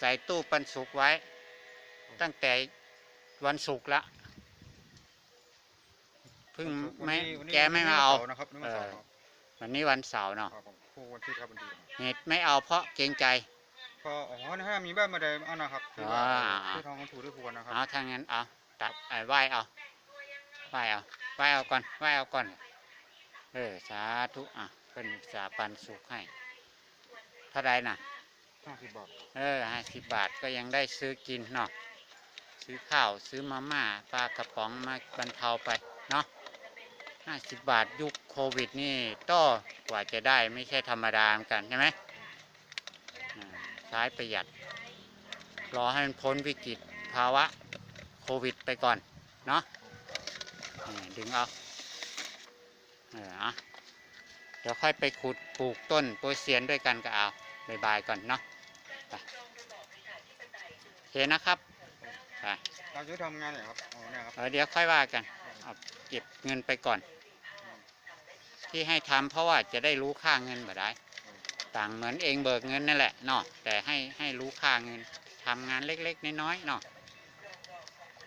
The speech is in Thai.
ใส่ตู้ปันสุกไว้ ตั้งแต่วันศุกร์ละเพิ่งไม่วันนี้แกไม่มาเอาวันนี้วันเสร์นะครับนี่วันเสาร์ครับวันนี้วันเสาร์เนาะครับผมคู่วันที่ครับวันที่ครับเหตุไม่เอาเพราะเกรงใจก็อ๋อนะฮะมีบ้านมาได้เอานะครับคือว่าอ่าที่ทองถูกด้วยควรนะครับเอาถ้างั้นเอาตัดไอ้ไหวเอาไหวเอาไหวเอาก่อนไหวเอาก่อน เออสาธุอะเป็นสาปันสุขให้เท่าไรน่ะ ห้าสิบบาทเออห้าสิบบาทก็ยังได้ซื้อกินเนาะซื้อข้าวซื้อมาม่าปลากระป๋องมาบรรเทาไปเนาะห้าสิบบาทยุคโควิดนี่ต้อกว่าจะได้ไม่ใช่ธรรมดาเหมือนกันใช่ไหมอ่าใช้ประหยัด รอให้มันพ้นวิกฤตภาวะโควิดไปก่อน เนาะดึงเอาเออเดี๋ยวค่อยไปขุดปลูกต้นโปยเซียนด้วยกันก็เอา บายบายก่อนเนาะไปโอเคนะครับไปเราจะทำงานไหนครับอ๋อเนี่ยครับ เออเดี๋ยวค่อยว่ากันเอาเก็บเงินไปก่อน ที่ให้ทำเพราะว่าจะได้รู้ค่าเงินบ่ได้ ต่างเหมือนเองเบิกเงินนั่นแหละเนาะแต่ให้ให้รู้ค่าเงินทำงานเล็ก ๆ น้อยๆเนาะค